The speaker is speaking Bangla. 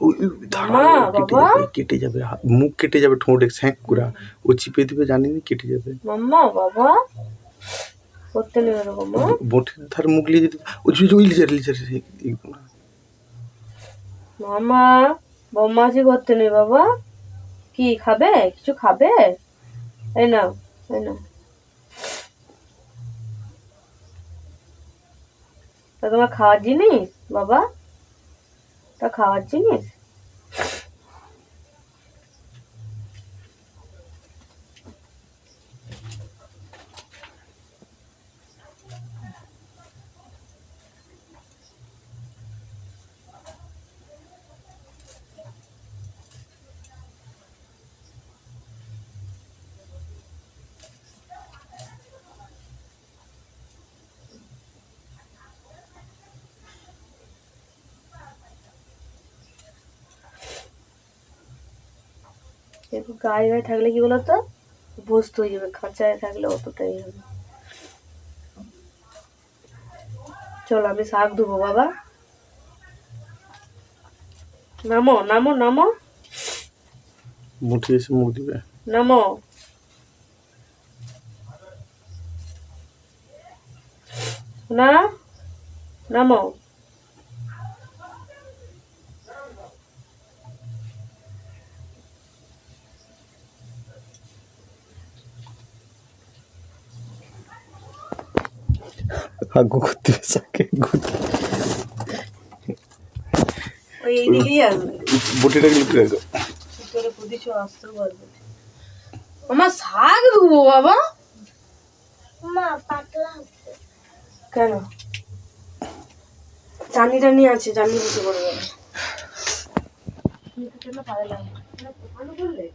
কেটে যাবে কেটে যাবে মুখ কেটে যাবে ঠোঁটে স্যাঁক করে ও চিপে দিবে জানি না কেটে যাবে। মাম্মা বাবা। করতে নেই এরকম মা। ধার মুখ লিয়ে যেতে ওই যে- ওই লিজার লিজার মামা বদমাসি করতে নেই বাবা। কি খাবে? কিছু খাবে? এই নাও এই নাও। তোমার খাওয়ার জিনিস বাবা? খাওয়ার জিনিস? একটু গায়ে গায়ে থাকলে কি বলতো? বসতে হয়ে যাবে খাঁচায় থাকলে অতটাই হবে। চলো আমি শাক দেবো বাবা। নামো নামো নামো। মুঠি এসে মুখ দিবে। নামো। না? নামো। আগ্য করতে হবে ওই এইদিকেই আসবে। বটিটাকে লিখে রাখো তোরে প্রতিশো আসতেও পারবে আমার শাক দেবো বাবা। মা পাতলা কেন? চানি টানি আছে চানি পড়বে কেন পারে লাগবে